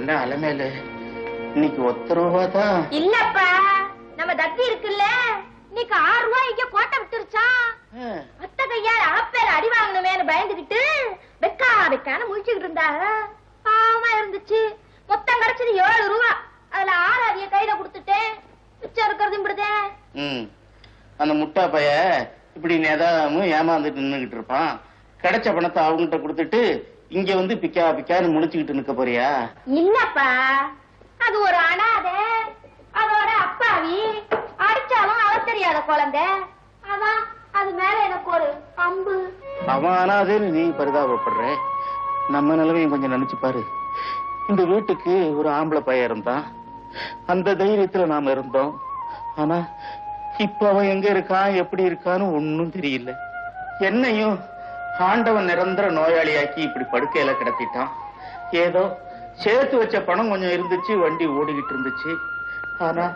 என்ன அலமேலு? இன்னைக்கு ஒத்த ரூபா தான். இல்லப்பா நம்ம தத்தி இருக்குல்ல? இன்னைக்கு ஆறு ரூபாய் இங்க கோட்டை விட்டுருச்சான் அத்தை கையால ஆப்பேர் அடி வாங்கணுமேனு பயந்துகிட்டு வெக்கா வெக்கான முழிச்சுக்கிட்டு இருந்தாங்க. பாவமா இருந்துச்சு. மொத்தம் கிடைச்சது ஏழு ரூபா. அதுல ஆறு அவிய கையில கொடுத்துட்டேன். மிச்சம் இருக்கிறது இப்படிதே ம். அந்த முட்டா பைய இப்படி நேதாமும் ஏமாந்துட்டு நின்னுகிட்டு இருப்பான். கிடைச்ச பணத்தை அவங்ககிட்ட கொடுத்துட்டு இங்க வந்து பிக்கா பிக்கான்னு முடிச்சுக்கிட்டு நிக்க போறியா? இல்லப்பா. அது ஒரு அனாதை அதோட அப்பாவி. அடிச்சாலும் அவ தெரியாத குழந்தை. அதான் அது மேல எனக்கு ஒரு அம்பு. அவன் அனாதேன்னு நீ பரிதாபப்படுற. நம்ம நிலைமையும் கொஞ்சம் நினைச்சு பாரு. இந்த வீட்டுக்கு ஒரு ஆம்பளை பையன் இருந்தான். அந்த தைரியத்துல நாம இருந்தோம். ஆனா இப்ப அவன் எங்க இருக்கான் எப்படி இருக்கான்னு ஒண்ணும் தெரியல. என்னையும் ஆண்டவன் நிரந்தர நோயாளியாக்கி இப்படி படுக்கையில கிடத்திட்டான். ஏதோ சேர்த்து வச்ச பணம் கொஞ்சம் இருந்துச்சு வண்டி ஓடிக்கிட்டு இருந்துச்சு. ஆனா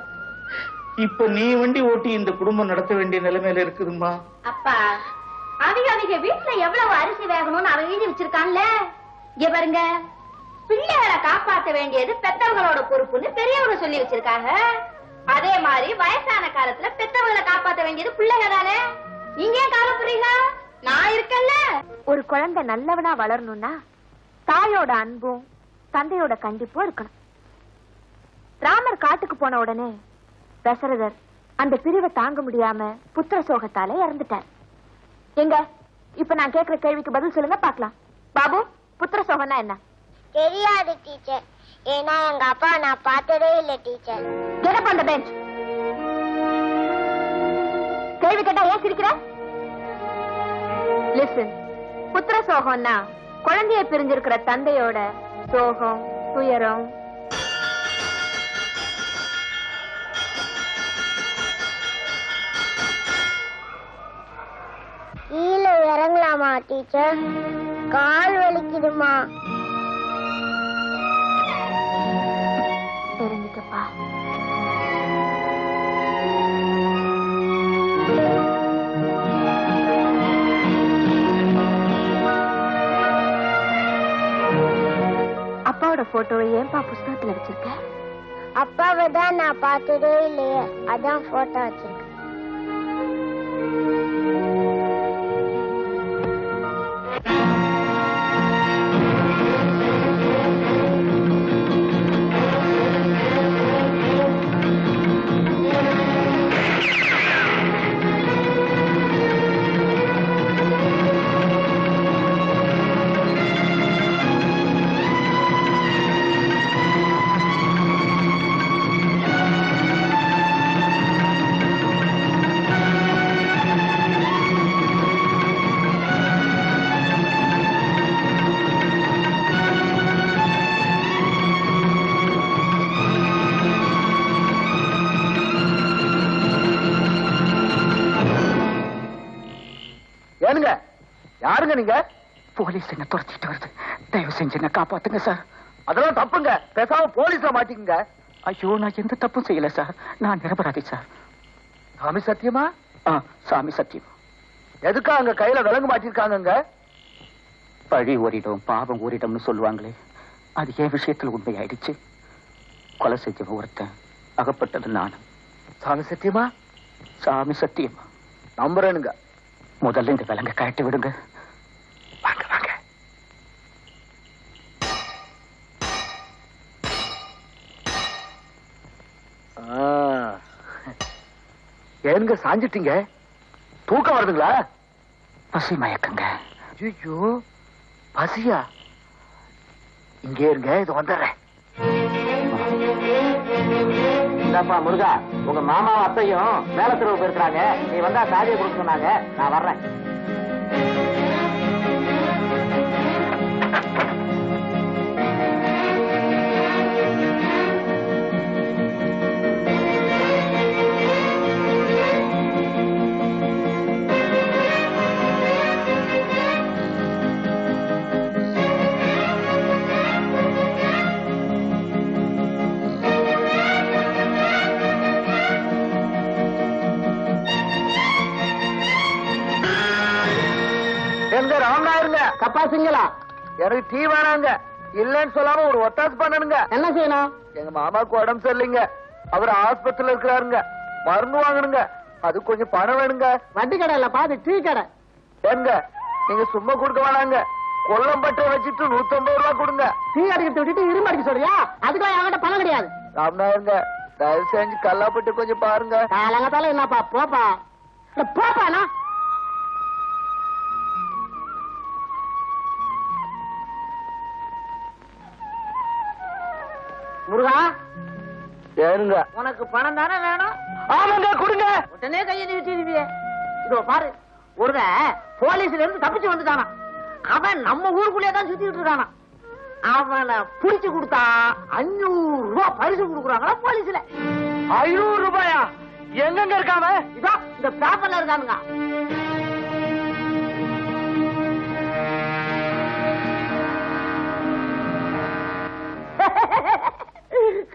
இப்ப நீ வண்டி ஓட்டி இந்த குடும்பம் நடத்த வேண்டிய நிலைமையில இருக்குதுமா அப்பா அவங்க அவங்க வீட்டுல எவ்வளவு அரிசி வேகணும்னு அவன் எழுதி வச்சிருக்கான்ல? இங்க பாருங்க பிள்ளைகளை காப்பாத்த வேண்டியது பெத்தவங்களோட பொறுப்புன்னு பெரியவங்க சொல்லி வச்சிருக்காங்க. அதே மாதிரி வயசான காலத்துல பெத்தவங்களை காப்பாத்த வேண்டியது பிள்ளைங்க தானே நீங்க ஏன் கவலைப்படுறீங்க? நான் இருக்கேன்ல. ஒரு குழந்தை நல்லவனா வளரணும்னா தாயோட அன்பும் தந்தையோட கண்டிப்பும் இருக்கணும். ராமர் காட்டுக்கு போன உடனே தசரதர் அந்த பிரிவை தாங்க முடியாம புத்திர சோகத்தால இறந்துட்டார். எங்க? இப்ப நான் கேக்குற கேள்விக்கு பதில் சொல்லுங்க பாக்கலாம் பாபு புத்திர சோகம்னா என்ன? தெரியாது டீச்சர் ஏன்னா எங்க அப்பா நான் பார்த்ததே இல்ல டீச்சர் on the bench. கேள்வி கேட்டா ஏன் சிரிக்கிற? லிசன் புத்திர சோகம்னா குழந்தைய பிரிஞ்சிருக்கிற தந்தையோட சோகம் துயரம். கீழே இறங்கலாமா டீச்சர் கால் வலிக்குதுமா தெரிஞ்சுக்கப்பா. போட்டோவை ஏன்பா புஸ்தகத்துல வச்சிருக்க? அப்பாவை தான் நான் பார்த்ததோ இல்லையே. அதான் போட்டோ வச்சிருக்கேன். யாருங்க நீங்க? போலீஸ் என்ன துரத்திட்டு வருது? தயவு செஞ்சு என்ன காப்பாத்துங்க சார் அதெல்லாம் தப்புங்க. பேசாம போலீஸ்ல மாட்டிக்குங்க. ஐயோ நான் எந்த தப்பும் செய்யல சார் நான் நிரபராதி சார் சாமி சத்தியமா? ஆ சாமி சத்தியம். எதுக்கா அங்க கையில விலங்கு மாட்டிருக்காங்கங்க? பழி ஓரிடம் பாவம் ஓரிடம்னு சொல்லுவாங்களே. அது என் விஷயத்துல உண்மையாயிடுச்சு? கொலை செஞ்சவன் ஒருத்தன் அகப்பட்டது நானும். சாமி சத்தியமா? சாமி சத்தியம்? நம்புறேனுங்க. முதல்ல இந்த விலங்க கழட்டி விடுங்க வாங்க வாங்க ஆ. ஏனுங்க சாஞ்சிட்டீங்க. தூக்கம் வருதுங்களா? பசி மயக்கங்க. ஐயோ பசியா? இங்கே இருங்க இது வந்துடுறேன். இந்தாப்பா முருகா உங்க மாமாவும் அத்தையும் மேல தெருவு போயிருக்காங்க நீ வந்தா சாதியை கொடுக்க சொன்னாங்க. நான் வர்றேன். எங்க ராமநாயருங்க கப்பா சிங்களா எனக்கு டீ வேணாங்க. இல்லன்னு சொல்லாம ஒரு ஒத்தாசு பண்ணணுங்க. என்ன செய்யணும்? எங்க மாமாவுக்கு உடம்பு சரியில்லைங்க. அவர் ஆஸ்பத்திரியில இருக்கிறாருங்க. மருந்து வாங்கணுங்க. அது கொஞ்சம் பணம் வேணுங்க. வட்டி கடை இல்ல டீ கடை. ஏங்க நீங்க சும்மா கொடுக்க வேணாங்க. கொல்லம்பட்டை வச்சுட்டு நூத்தம்பது ரூபா கொடுங்க. டீ அடிக்கிறத விட்டுட்டு இரும்பு அடிக்க சொல்றியா? அதுக்காக என்கிட்ட பணம் கிடையாது. ராமநாதங்க தயவு செஞ்சு கல்லாப்பட்டு கொஞ்சம் பாருங்க. காலங்கத்தால என்னப்பா போப்பா? போப்பாண்ணா முருகா? ஏனுங்க உனக்கு பணம் தானே வேணும்? ஆமாங்க கொடுங்க. உடனே கையை நீட்டிடுவியே இதோ பாரு ஒருவன் போலீஸ்ல இருந்து தப்பிச்சு வந்துட்டானா அவன் நம்ம ஊருக்குள்ளே தான் சுத்திட்டு இருக்கானா அவனை புடிச்சு கொடுத்தா அஞ்சூறு ரூபாய் பரிசு கொடுக்குறாங்களா போலீஸ்ல. ஐநூறு ரூபாயா? எங்கெங்க இருக்காம இதோ இந்த பேப்பர்ல இருக்கானுங்க.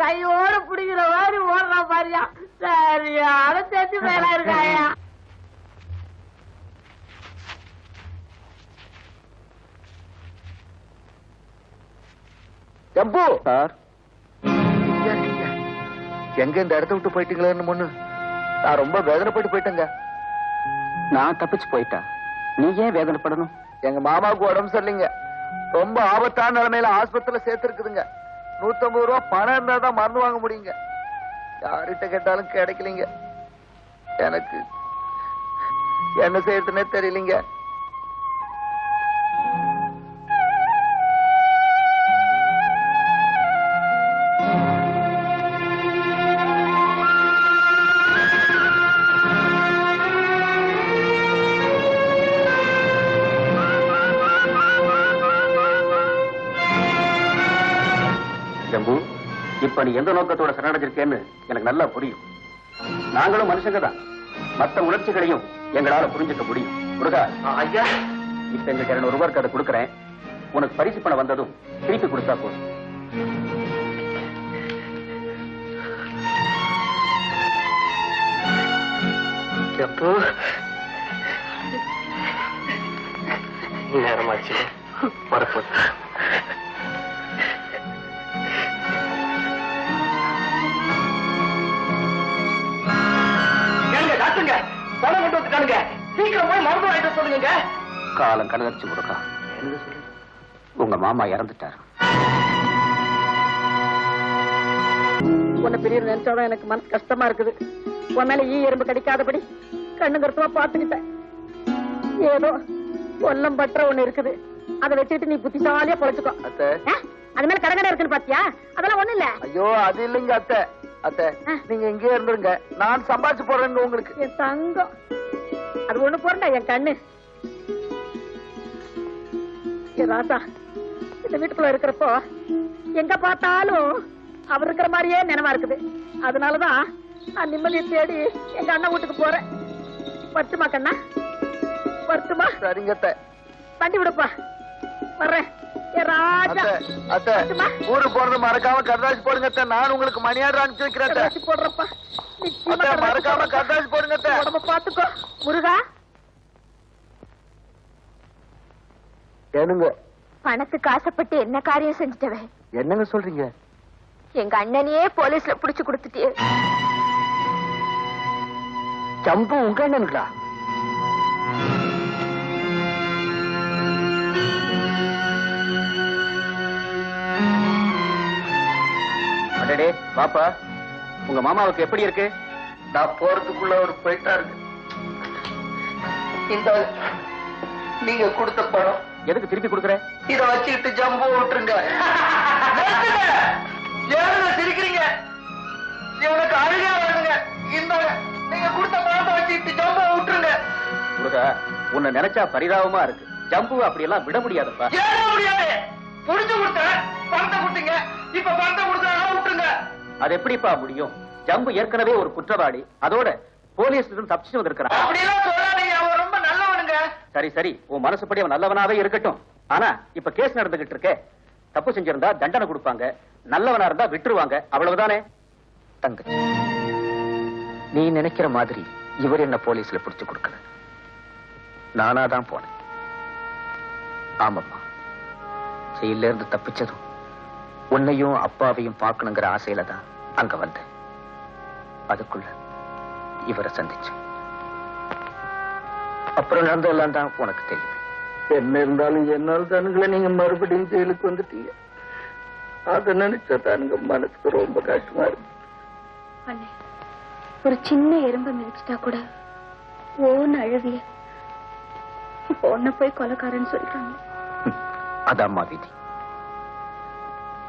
கையோட பிடிக்கிற மாதிரி ஓடுறான் பாரியா. சரியா அதை தெரிஞ்சு மேல இருக்காயா. ஜம்பு சார். எங்க இந்த இடத்த விட்டு போயிட்டீங்களேன்னு முன்னு நான் ரொம்ப வேதனைப்பட்டு போயிட்டேங்க. நான் தப்பிச்சு போயிட்டா? நீ ஏன் வேதனைப்படணும்? எங்க மாமாவுக்கு உடம்பு சரியில்லைங்க. ரொம்ப ஆபத்தான நிலைமையில ஆஸ்பத்திரியில சேர்த்திருக்குதுங்க. நூத்தம்பது ரூபா பணம் இருந்தா தான் மருந்து வாங்க முடியுங்க. யார்கிட்ட கேட்டாலும் கிடைக்கலீங்க. எனக்கு என்ன செய்யறதுன்னே தெரியலீங்க. இப்ப நீ எந்த நோக்கத்தோட சரணடைஞ்சிருக்கேன்னு எனக்கு நல்லா புரியும். நாங்களும் மனுஷங்க தான். மத்த உணர்ச்சிகளையும் எங்களால புரிஞ்சுக்க முடியும். முருகா ஐயா. இப்ப எங்களுக்கு இருநூறு ரூபாய்க்கு அதை கொடுக்குறேன். உனக்கு பரிசு பணம் வந்ததும் திருப்பி கொடுத்தா போதும். எப்போ? நேரமாச்சு. வரப்போது சீக்கிரம் போய் மருந்து வாங்கிட்டு சொல்லுங்க. காலம் கலகரிச்சு முருகா உங்க மாமா இறந்துட்டார். உன்னை பெரிய நினைச்சாதான் எனக்கு மனசு கஷ்டமா இருக்குது. உன் மேல ஈ எறும்பு கடிக்காதபடி கண்ணு கருத்துமா பாத்துக்கிட்டேன் ஏதோ கொல்லம் பற்ற ஒண்ணு இருக்குது. அதை வச்சுட்டு நீ புத்திசாலியா பொழைச்சுக்கோ? அது மேல கடகடை இருக்குன்னு பாத்தியா? அதெல்லாம் ஒண்ணு இல்ல. ஐயோ அது இல்லைங்க அத்தை. அத்தை நீங்க இங்கே இருந்துருங்க. நான் சம்பாதிச்சு போடுறேங்க உங்களுக்கு. என் தங்கம். அது ஒண்ணு போறா என் கண்ணு. ராசா இந்த வீட்டுக்குள்ள இருக்கிறப்போ எங்க பார்த்தாலும் அவர் இருக்கிற மாதிரியே நினைவா இருக்குது. அதனாலதான் நான் நிம்மதியை தேடி எங்க அண்ணன் வீட்டுக்கு போறேன். வரட்டுமா கண்ணா? வரட்டுமா சரிங்க வண்டி விடுப்பா. வர்றேன். ஊருக்கு போறது மறக்காம கர்தாசி போடுங்க நான் உங்களுக்கு மணி ஆர்டர் அனுப்பிச்சு வைக்கிறேன் போடுறப்பா. மறக்காம. கர்தாசி போடுங்க. உடம்ப பாத்துக்கோ. முருகா. ஏனுங்க பணத்துக்கு ஆசைப்பட்டு என்ன காரியம் செஞ்சுட்டவே? என்னங்க சொல்றீங்க? எங்க அண்ணனையே போலீஸ்ல புடிச்சு கொடுத்துட்டே ஜம்பு உங்க அண்ணனுங்களா? பாப்பா உங்க மாமாவுக்கு எப்படி இருக்கு? நான் போறதுக்குள்ள ஒரு போயிட்டா இருக்கு இந்த நீங்க கொடுத்த பணம். எதுக்கு திருப்பி கொடுக்குற? இத வச்சுக்கிட்டு ஜம்பு விட்டுருங்க. ஏனுங்க சிரிக்கிறீங்க? இவனுக்கு அழுகா வருதுங்க. இந்த நீங்க கொடுத்த பணத்தை வச்சுக்கிட்டு ஜம்பு விட்டுருங்க முருகா உன்னை நினைச்சா பரிதாபமா இருக்கு. ஜம்பு அப்படியெல்லாம் விட முடியாதப்பா. முடியாது? புடிச்சு கொடுத்தேன். பணத்தை கொடுத்தீங்க. இப்ப பணத்தை கொடுத்தா அது எப்படிப்பா முடியும்? ஜம்பு ஏற்கனவே ஒரு குற்றவாளி. அதோட இருந்து தப்பிச்சு வந்திருக்கிறான். சரி சரி. உன் மனசுப்படி அவன் நல்லவனாவே இருக்கட்டும். ஆனா இப்ப கேஸ் நடந்துகிட்டு இருக்கே. தப்பு செஞ்சிருந்தா தண்டனை கொடுப்பாங்க. நல்லவனா இருந்தா விட்டுருவாங்க. அவ்வளவுதானே? தங்கச்சி நீ நினைக்கிற மாதிரி இவர் என்ன போலீஸ்ல புடிச்சு கொடுக்கல. நானா தான் போனேன். ஆமாம்மா. ஜெயில இருந்து தப்பிச்சதும் உன்னையும் அப்பாவையும் பார்க்கணுங்கிற ஆசையில தான் அங்க வந்தேன். அதுக்குள்ள இவரை சந்திச்சேன். அப்புறம் நடந்ததெல்லாம் தான் உனக்கு தெரியும். என்ன இருந்தாலும் என்னால் தானுங்களே நீங்க மறுபடியும் ஜெயிலுக்கு வந்துட்டீங்க. அதை நினைச்சா தானுங்க மனசுக்கு ரொம்ப கஷ்டமா இருக்கு. ஒரு சின்ன எறும்ப மிதிச்சிட்டா கூட ஓன்னு அழுவிய. இப்போ ஒன்ன போய் கொலைக்காரன்னு சொல்றாங்க. அது அம்மா விதி.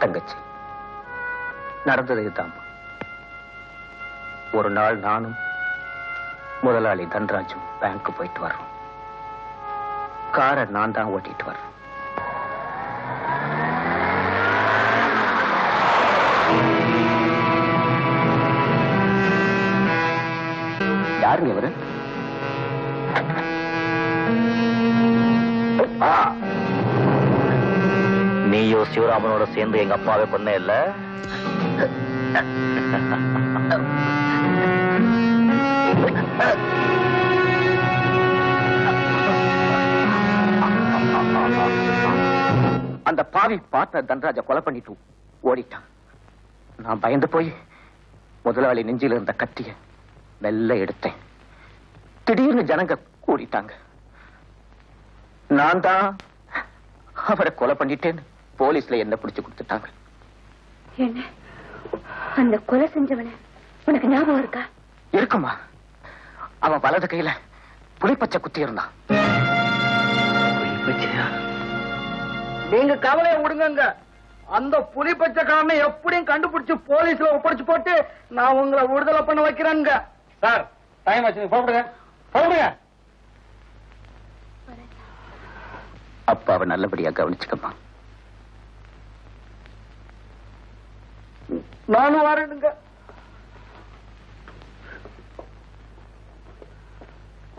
தங்கச்சி. நடந்தது இதுதாம்மா ஒரு நாள் நானும் முதலாளி தன்ராஜும் பேங்க் போயிட்டு வர்றோம். காரை நான் தான் ஓட்டிட்டு வர்றேன் யாருங்க இவரு? சிவராமனோட சேர்ந்து எங்க அப்பாவே பண்ண இல்ல அந்த பாவி பார்ட்னர் தன்ராஜ கொலை பண்ணிட்டு ஓடிட்டான். நான் பயந்து போய் முதலாளி நெஞ்சில இருந்த கத்திய மெல்ல எடுத்தேன். திடீர்னு ஜனங்க கூடிட்டாங்க. நான் தான் அவரை கொலை பண்ணிட்டேன்னு போலீஸ்ல என்ன பிடிச்சு கொடுத்துட்டாங்க. என்ன? அந்த கொலை செஞ்சவன உனக்கு ஞாபகம் இருக்கா? இருக்குமா? அவன் வலது கையில புலிப்பச்சை குத்தி இருந்தான். நீங்க கவலையை விடுங்கங்க. அந்த புலி பச்சைக்காரனை எப்படியும் கண்டுபிடிச்சு போலீஸ்ல ஒப்படைச்சு போட்டு நான் உங்களை விடுதலை பண்ண வைக்கிறேங்க சார் டைம் ஆச்சு. போடுங்க போடுங்க அப்பாவை நல்லபடியா கவனிச்சுக்கம்மா. நானும் வரேனுங்க